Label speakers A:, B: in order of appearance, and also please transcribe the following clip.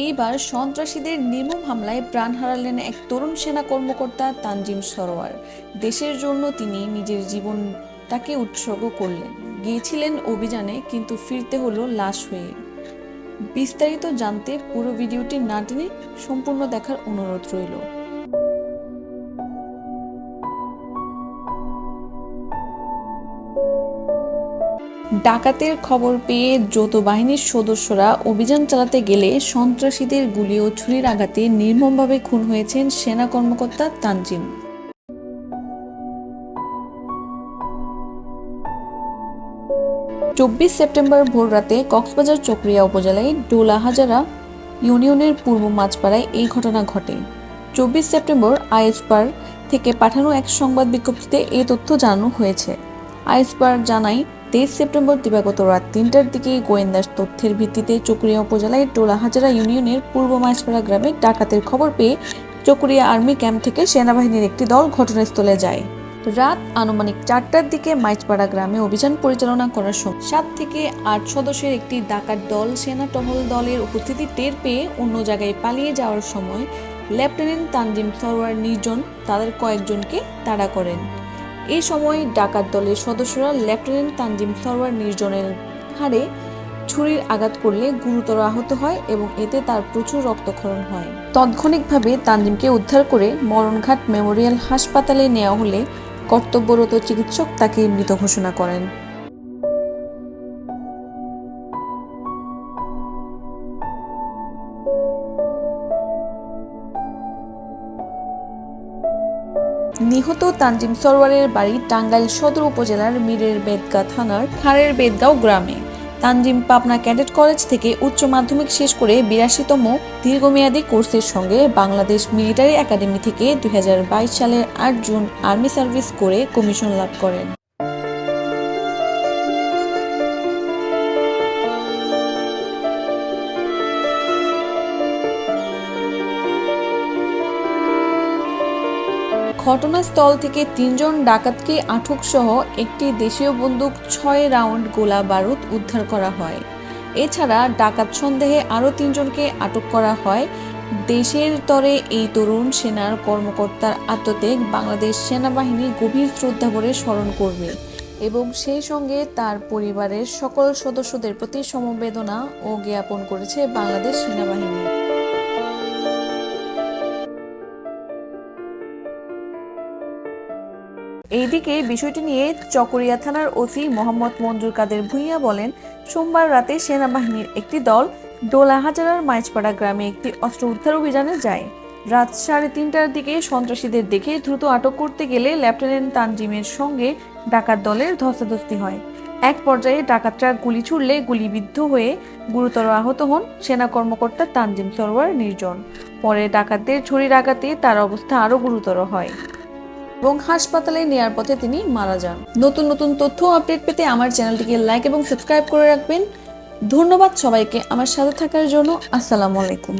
A: এইবার সন্ত্রাসীদের নির্মম হামলায় প্রাণ হারালেন এক তরুণ সেনা কর্মকর্তা তানজিম সরোয়ার। দেশের জন্য তিনি নিজের জীবনটাকে উৎসর্গ করলেন। গিয়েছিলেন অভিযানে, কিন্তু ফিরতে হলো লাশ হয়ে। বিস্তারিত জানতে পুরো ভিডিওটি না টেনে সম্পূর্ণ দেখার অনুরোধ রইল। ডাকাতের খবর পেয়ে যৌথ বাহিনীর সদস্যরা অভিযান চালাতে গেলে সন্ত্রাসীদের গুলি ও ছুরির আঘাতে নির্মমভাবে খুন হয়েছেন সেনা কর্মকর্তা তানজিম। চব্বিশ সেপ্টেম্বর ভোররাতে কক্সবাজার চকরিয়া উপজেলায় ডোলা হাজারা ইউনিয়নের পূর্ব মাঝপাড়ায় এই ঘটনা ঘটে। চব্বিশ সেপ্টেম্বর আইএসপার থেকে পাঠানো এক সংবাদ বিজ্ঞপ্তিতে এই তথ্য জানানো হয়েছে। আইএসপার জানায় তেইশ সেপ্টেম্বর দিবাগত রাত তিনটার দিকে গোয়েন্দা তথ্যের ভিত্তিতে চকরিয়া উপজেলায় টোলা হাজারা ইউনিয়নের পূর্ব মাঝপাড়া গ্রামে ডাকাতের খবর পেয়ে চকরিয়া আর্মি ক্যাম্প থেকে সেনাবাহিনীর একটি দল ঘটনাস্থলে যায়। রাত আনুমানিক চারটার দিকে মাইজপাড়া গ্রামে অভিযান পরিচালনা করার সময় সাত থেকে আট সদস্যের একটি ডাকাত দল সেনা টহল দলের উপস্থিতি টের পেয়ে অন্য জায়গায় পালিয়ে যাওয়ার সময় লেফটেন্যান্ট তানজিম সরোয়ার নির্জন তাদের কয়েকজনকে তাড়া করেন। এই সময় ডাকাত দলের সদস্যরা লেফটেন্যান্ট তানজিম সরওয়ার নির্জনের হাড়ে ছুরির আঘাত করলে গুরুতর আহত হয় এবং এতে তার প্রচুর রক্তক্ষরণ হয়। তাৎক্ষণিকভাবে তানজিমকে উদ্ধার করে মরণঘাট মেমোরিয়াল হাসপাতালে নেওয়া হলে কর্তব্যরত চিকিৎসক তাকে মৃত ঘোষণা করেন। নিহত তানজিম সরওয়ারের বাড়ি টাঙ্গাইল সদর উপজেলার মিরের বেদগা থানার খাড়ের বেদগাঁও গ্রামে। তানজিম পাবনা ক্যাডেট কলেজ থেকে উচ্চ মাধ্যমিক শেষ করে বিরাশিতম দীর্ঘমেয়াদী কোর্সের সঙ্গে বাংলাদেশ মিলিটারি একাডেমি থেকে দুই হাজার বাইশ সালের আট জুন আর্মি সার্ভিস করে কমিশন লাভ করেন। ঘটনাস্থল থেকে তিনজন ডাকাতকে আটক সহ একটি দেশীয় বন্দুক ছয় রাউন্ড গোলা বারুদ উদ্ধার করা হয়। এছাড়া ডাকাত সন্দেহে আরও তিনজনকে আটক করা হয়। দেশের তরে এই তরুণ সেনার কর্মকর্তার আত্মত্যাগ বাংলাদেশ সেনাবাহিনী গভীর শ্রদ্ধা ভরে স্মরণ করবে এবং সেই সঙ্গে তার পরিবারের সকল সদস্যদের প্রতি সমবেদনা ও জ্ঞাপন করেছে বাংলাদেশ সেনাবাহিনী। এইদিকে বিষয়টি নিয়ে চকরিয়া থানার ওসি মোহাম্মদ মঞ্জুর কাদের ভূঁইয়া বলেন, সোমবার রাতে সেনাবাহিনীর একটি দল ডোলা হাজারার মাইজপাড়া গ্রামে একটি অস্ত্র উদ্ধার অভিযানে যায়। রাত সাড়ে তিনটার দিকে সন্ত্রাসীদের দেখে দ্রুত আটক করতে গেলে লেফটেন্যান্ট তানজিমের সঙ্গে ডাকাত দলের ধস্তাধস্তি হয়। এক পর্যায়ে ডাকাতরা গুলি ছুড়লে গুলিবিদ্ধ হয়ে গুরুতর আহত হন সেনা কর্মকর্তা তানজিম সরোয়ার নির্জন। পরে ডাকাতদের ছুরির আঘাতে তার অবস্থা আরও গুরুতর হয়। এবং হাসপাতালে নেয়ার পথে তিনি মারা যান। নতুন নতুন তথ্য আপডেট পেতে আমার চ্যানেলটিকে লাইক এবং সাবস্ক্রাইব করে রাখবেন। ধন্যবাদ সবাইকে। আমার সাথে থাকার জন্য আসসালামু আলাইকুম।